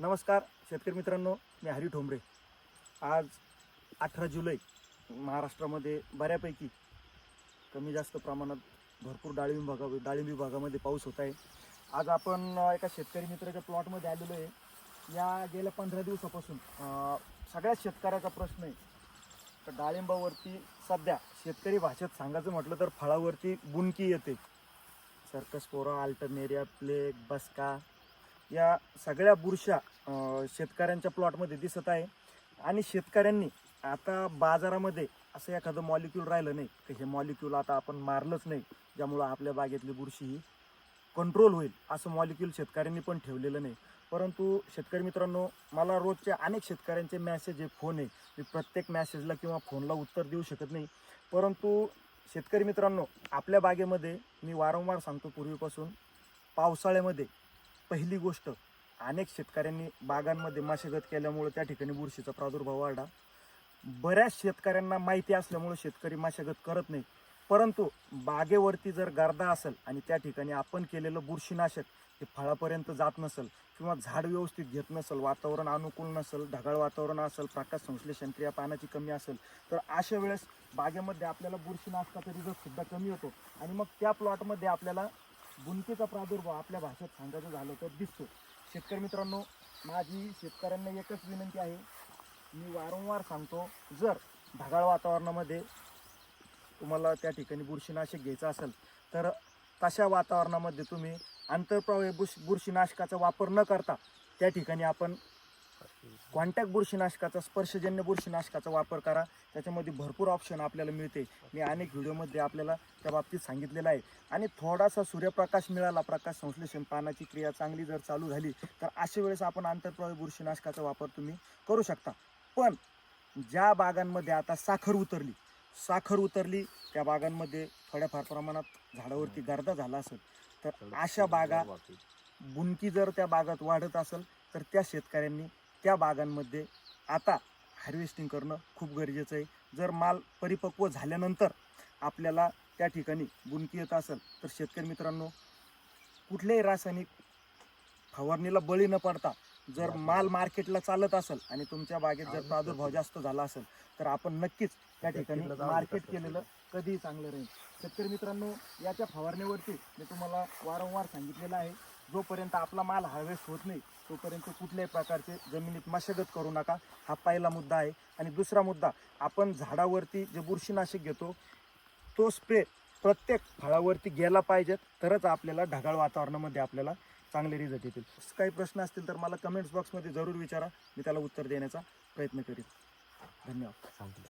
नमस्कार शेतकरी मित्रांनो मी हरी ठोंबरे. आज अठरा जुलै महाराष्ट्रामध्ये बऱ्यापैकी कमी जास्त प्रमाणात भरपूर डाळिंब भागा डाळिंब विभागामध्ये पाऊस होत आहे. आज आपण एका शेतकरी मित्राच्या प्लॉटमध्ये आलेलो आहे. या गेल्या पंधरा दिवसापासून सगळ्या सगळ्याच शेतकऱ्याचा प्रश्न आहे. तर डाळिंबावरती सध्या शेतकरी भाषेत सांगायचं म्हटलं तर फळावरती बुनकी येते. सर्कस पोरा अल्टरनेरिया प्लेग बसका या सगळ्या बुरशा शेतकऱ्यांच्या प्लॉटमध्ये दिसत आहे. आणि शेतकऱ्यांनी आता बाजारामध्ये असं एखादं मॉलिक्यूल राहिलं नाही की हे मॉलिक्यूल आता आपण मारलंच नाही ज्यामुळं आपल्या बागेतली बुरशी ही कंट्रोल होईल असं मॉलिक्यूल शेतकऱ्यांनी पण ठेवलेलं नाही. परंतु शेतकरी मित्रांनो मला रोजच्या अनेक शेतकऱ्यांचे मॅसेज आहे फोन आहे मी प्रत्येक मॅसेजला किंवा फोनला उत्तर देऊ शकत नाही. परंतु शेतकरी मित्रांनो आपल्या बागेमध्ये मी वारंवार सांगतो पूर्वीपासून पावसाळ्यामध्ये पहिली गोष्ट अनेक शेतकऱ्यांनी बागांमध्ये मशागत केल्यामुळे त्या ठिकाणी बुरशीचा प्रादुर्भाव वाढला. बऱ्याच शेतकऱ्यांना माहिती असल्यामुळे शेतकरी मशागत करत नाही. परंतु बागेवरती जर गर्दा असेल आणि त्या ठिकाणी आपण केलेलं बुरशीनाशक हे फळापर्यंत जात नसेल किंवा झाड व्यवस्थित घेत नसेल वातावरण अनुकूल नसेल ढगाळ वातावरण असेल प्रकाश संश्लेषण क्रिया पाण्याची कमी असेल तर अशा वेळेस बागेमध्ये आपल्याला बुरशीनाशकाचा रिझल्ट सुद्धा कमी होतो. आणि मग त्या प्लॉटमध्ये आपल्याला बुंतीचा प्रादुर्भाव आपल्या भाषेत सांगायचं झालं तर दिसतो. शेतकरी मित्रांनो माझी शेतकऱ्यांना एकच विनंती आहे. मी वारंवार सांगतो जर ढगाळ वातावरणामध्ये तुम्हाला त्या ठिकाणी बुरशीनाशक घ्यायचं असेल तर तशा वातावरणामध्ये तुम्ही आंतरप्रवाही बुश बुरशीनाशकाचा वापर न करता त्या ठिकाणी आपण कॉन्टॅक्ट बुरशीनाशकाचा स्पर्शजन्य बुरशीनाशकाचा वापर करा. त्याच्यामध्ये भरपूर ऑप्शन आपल्याला मिळते. मी अनेक व्हिडिओमध्ये आपल्याला त्या बाबतीत सांगितलेलं आहे. आणि थोडासा सूर्यप्रकाश मिळाला प्रकाश संश्लेषण पानाची क्रिया चांगली जर चालू झाली तर अशा वेळेस आपण आंतरप्रवाही बुरशीनाशकाचा वापर तुम्ही करू शकता. पण ज्या बागांमध्ये आता साखर उतरली साखर उतरली त्या बागांमध्ये थोड्याफार प्रमाणात झाडावरती गर्दा झाला असेल तर अशा बागा बुनकी जर त्या बागात वाढत असेल तर त्या शेतकऱ्यांनी त्या बागांमध्ये आता हार्वेस्टिंग करणं खूप गरजेचं आहे. जर माल परिपक्व झाल्यानंतर आपल्याला त्या ठिकाणी बुनकी येत असेल तर शेतकरी मित्रांनो कुठल्याही रासायनिक फवारणीला बळी न पडता जर माल मार्केटला चालत असेल आणि तुमच्या बागेत जर प्रादुर्भाव जास्त झाला असेल तर आपण नक्कीच त्या ठिकाणी मार्केट केलेलं कधीही चांगलं राहील. शेतकरी मित्रांनो याच्या फवारणीवरती मी तुम्हाला वारंवार सांगितलेलं आहे. जोपर्यंत आपला माल हार्वेस्ट होत नाही तोपर्यंत कुठल्याही प्रकारचे जमिनीत मशागत करू नका. हा पहिला मुद्दा आहे. आणि दुसरा मुद्दा आपण झाडावरती जे बुरशीनाशक घेतो तो स्प्रे प्रत्येक फळावरती गेला पाहिजे तरच आपल्याला ढगाळ वातावरणामध्ये आपल्याला चांगले रिझल्ट येतील. काही प्रश्न असतील तर मला कमेंट्स बॉक्समध्ये जरूर विचारा. मी त्याला उत्तर देण्याचा प्रयत्न करीन. धन्यवाद.